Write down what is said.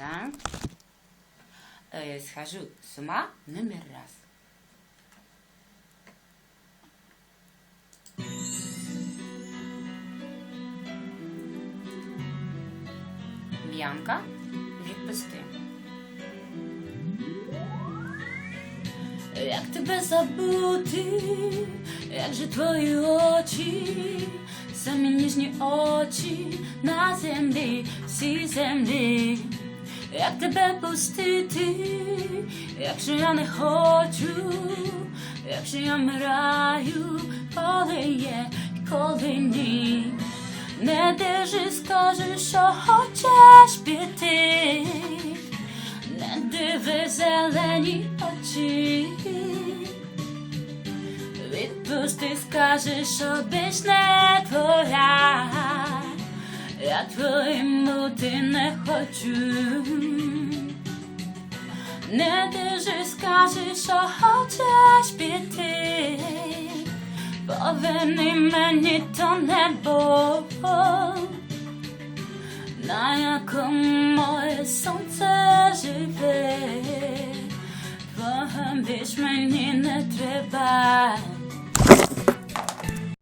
Так. Е, схожу з ума номер раз. Б'янка, відпусти. Як тебе забути, як же твої очі, самі ніжні очі на землі, всій землі, як тебе пустити, якщо я не хочу, якщо я вмираю, коли є, коли ні. Не держи, скажи, що хочеш піти. Не диви зелені очі. Відпусти, скажи, що більш не твоя. Я твоїм бути не хочу. Не держи, скажи, що хочеш піти. Поверни мені то небо на якому моє сонце живе, Твого більш мені не треба.